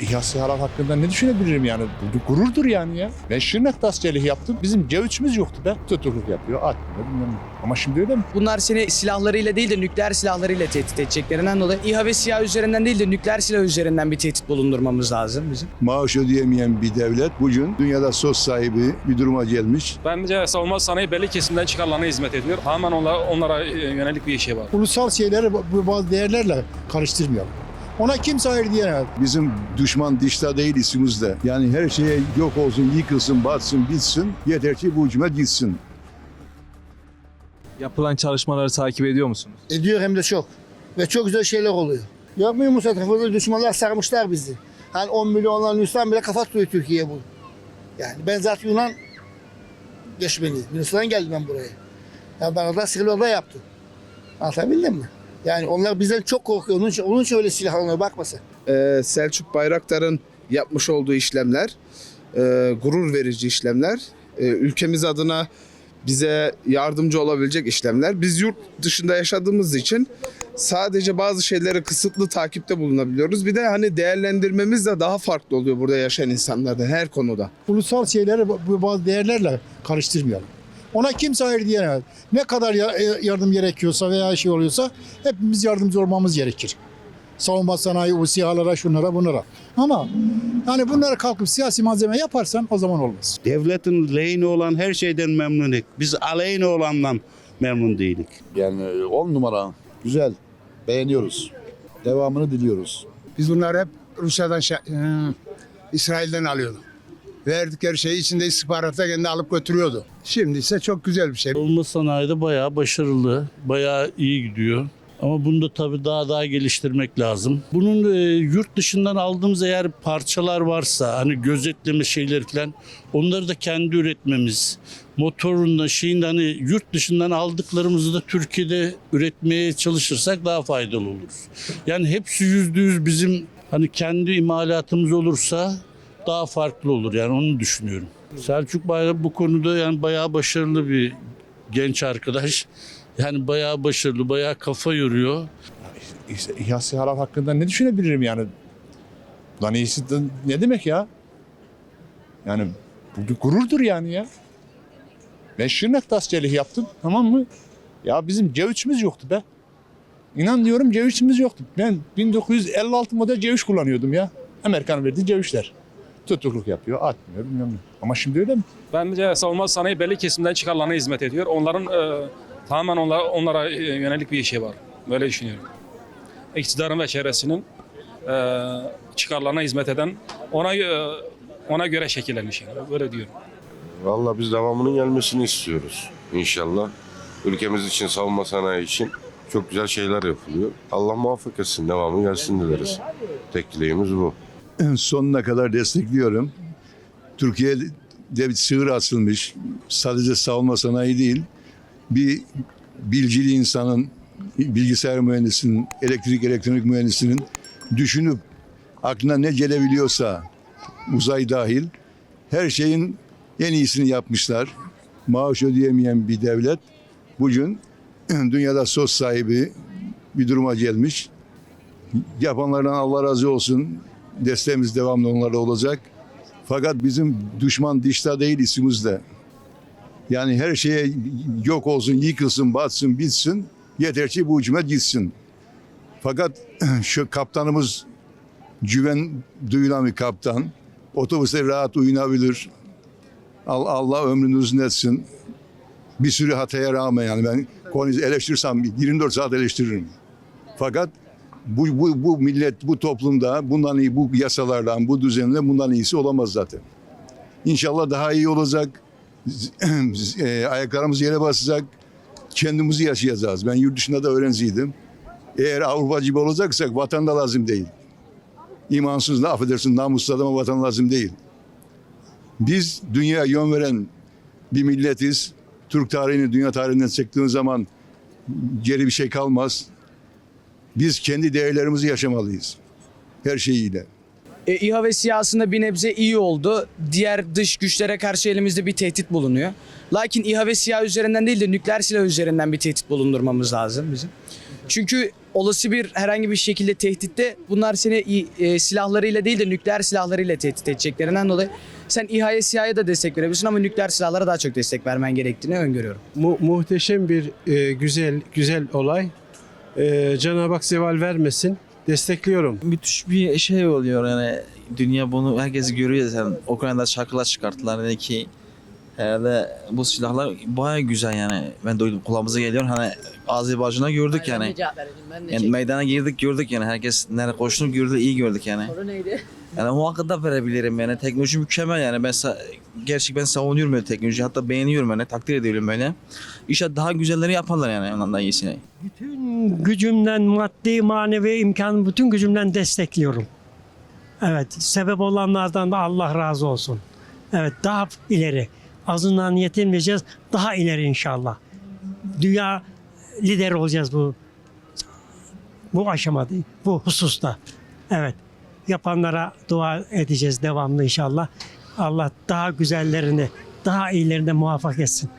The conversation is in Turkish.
İHA SİHA'lar hakkında ne düşünebilirim yani? Bu bir gururdur yani ya. Ben Şırnak askerlik yaptım. Bizim C3'ümüz yoktu be. Tutukluk yapıyor, atmıyor bilmem ne. Ama şimdi öyle mi? Bunlar seni silahlarıyla değil de nükleer silahlarıyla tehdit edeceklerinden dolayı İHA ve SİHA üzerinden değil de nükleer silah üzerinden bir tehdit bulundurmamız lazım bizim. maaş ödeyemeyen bir devlet bugün dünyada söz sahibi bir duruma gelmiş. Bence savunma sanayi belli kesimden çıkarlarına hizmet ediyor. Tamamen onlara, onlara e, yönelik bir şey var. ulusal şeyleri bu bazı değerlerle karıştırmayalım. Ona kimse hayır diyemez. Bizim düşman dışta değil içimizde. Yani her şeye yok olsun, yıkılsın, batsın, bitsin. Yeter ki bu hükümet gitsin. Yapılan çalışmaları takip ediyor musunuz? Ediyor hem de çok. Ve çok güzel şeyler oluyor. Yapmıyor musun? Burada düşmanlar sarmışlar bizi. Hani 10 milyonların Yunan bile kafa tutuyor Türkiye bu. Yani ben zaten Yunan göçmeniyim. Yunanistan'dan geldim ben buraya. Ya ben orada Sivri'de yaptım. Anlatabildim mi? Yani onlar bizden çok korkuyor. Onun için, onun için öyle silah almaya bakmasın. Ee, Selçuk Bayraktar'ın yapmış olduğu işlemler, e, gurur verici işlemler, e, ülkemiz adına bize yardımcı olabilecek işlemler. Biz yurt dışında yaşadığımız için sadece bazı şeyleri kısıtlı takipte bulunabiliyoruz. Bir de hani değerlendirmemiz de daha farklı oluyor burada yaşayan insanlardan her konuda. Ulusal şeyleri bu bazı değerlerle karıştırmayalım. Ona kimse hayır diyemez. Ne kadar e, yardım gerekiyorsa veya şey oluyorsa hepimiz yardımcı olmamız gerekir. Savunma sanayi, o sihalara, şunlara, bunlara. Ama yani bunları kalkıp siyasi malzeme yaparsan o zaman olmaz. Devletin lehine olan her şeyden memnunuk. Biz aleyhine olandan memnun değilik. Yani 10 numara. Güzel. Beğeniyoruz. Devamını diliyoruz. Biz bunları hep Rusya'dan, şa- e, İsrail'den alıyorduk. Verdikleri şeyi içinde istihbarata kendi alıp götürüyordu. Şimdi ise çok güzel bir şey. Savunma sanayide bayağı başarılı, bayağı iyi gidiyor. Ama bunu da tabii daha daha geliştirmek lazım. Bunun e, yurt dışından aldığımız eğer parçalar varsa hani gözetleme şeyler falan onları da kendi üretmemiz. Motorunda şeyinde hani yurt dışından aldıklarımızı da Türkiye'de üretmeye çalışırsak daha faydalı oluruz. Yani hepsi yüzde yüz bizim hani kendi imalatımız olursa daha farklı olur yani onu düşünüyorum. Selçuk Bayrak bu konuda yani bayağı başarılı bir genç arkadaş. Yani bayağı başarılı, bayağı kafa yoruyor. İşte İHA SİHA'lar hakkında ne düşünebilirim yani? Lan iyisi ne demek ya? Yani bu bir gururdur yani ya. Ben Şırnak askerlik yaptım tamam mı? Ya bizim C3'ümüz yoktu be. İnan diyorum C3'ümüz yoktu. Ben 1956 model C3 kullanıyordum ya. Amerikan verdiği C3'ler. Tutukluk yapıyor, atmıyor bilmem ne. Ama şimdi öyle mi? Bence savunma sanayi belli kesimden çıkarlarına hizmet ediyor. Onların e, tamamen onlara, onlara e, yönelik bir şey var. Böyle düşünüyorum. İktidarın ve çevresinin e, çıkarlarına hizmet eden ona e, ona göre şekillenmiş. Yani. Böyle diyorum. Valla biz devamının gelmesini istiyoruz inşallah. Ülkemiz için, savunma sanayi için çok güzel şeyler yapılıyor. Allah muvaffak etsin, devamı gelsin dileriz. Tek dileğimiz bu. Sonuna kadar destekliyorum. Türkiye'de bir sığır açılmış. Sadece savunma sanayi değil. Bir bilgili insanın, bilgisayar mühendisinin, elektrik elektronik mühendisinin düşünüp aklına ne gelebiliyorsa uzay dahil her şeyin en iyisini yapmışlar. Maaş ödeyemeyen bir devlet bugün dünyada söz sahibi bir duruma gelmiş. Yapanlardan Allah razı olsun. Desteğimiz devamlı onlara olacak. Fakat bizim düşman dışta değil içimizde. Yani her şeye yok olsun, yıkılsın, batsın, bitsin. Yeter ki bu hükümet gitsin. Fakat şu kaptanımız güven duyulan bir kaptan. Otobüste rahat uyunabilir. Al- Allah ömrünü uzun etsin. Bir sürü hataya rağmen yani ben konuyu eleştirirsem 24 saat eleştiririm. Fakat bu, bu, bu millet, bu toplumda bundan iyi, bu yasalardan, bu düzenle bundan iyisi olamaz zaten. İnşallah daha iyi olacak. e, ayaklarımız yere basacak. Kendimizi yaşayacağız. Ben yurt dışında da öğrenciydim. Eğer Avrupa gibi olacaksak vatan da lazım değil. İmansız, ne affedersin, namuslu adama vatan lazım değil. Biz dünya yön veren bir milletiz. Türk tarihini dünya tarihinden çektiğin zaman geri bir şey kalmaz. Biz kendi değerlerimizi yaşamalıyız. Her şeyiyle. E, İHA ve SİHA aslında bir nebze iyi oldu. Diğer dış güçlere karşı elimizde bir tehdit bulunuyor. Lakin İHA ve SİHA üzerinden değil de nükleer silah üzerinden bir tehdit bulundurmamız lazım bizim. Çünkü olası bir herhangi bir şekilde tehditte bunlar seni e, silahlarıyla değil de nükleer silahlarıyla tehdit edeceklerinden dolayı sen İHA'ya SİHA'ya da destek verebilirsin ama nükleer silahlara daha çok destek vermen gerektiğini öngörüyorum. Mu- muhteşem bir e, güzel güzel olay. E, Cenab-ı Hak zeval vermesin. Destekliyorum. müthiş bir şey oluyor yani. Dünya bunu herkes görüyor zaten Ukrayna'da şarkılar çıkarttılar. Dedi ki herhalde bu silahlar baya güzel yani. Ben duydum. Kulağımıza geliyor. Hani Azerbaycan'da gördük yani. yani meydana girdik gördük yani. Herkes nerede koştuğunu gördü iyi gördük yani. Yani muhakkak da verebilirim yani. Teknoloji mükemmel yani. Ben sa- gerçek ben savunuyorum böyle teknoloji hatta beğeniyorum yani. Takdir ediyorum böyle. İnşallah daha güzelleri yaparlar yani. Ondan daha iyisini. Bütün gücümden, maddi, manevi imkan, bütün gücümden destekliyorum. Evet, sebep olanlardan da Allah razı olsun. Evet, daha ileri. Azından yetinmeyeceğiz, daha ileri inşallah. Dünya lider olacağız bu bu aşamada, bu hususta. Evet, yapanlara dua edeceğiz devamlı inşallah. Allah daha güzellerini, daha iyilerini muvaffak etsin.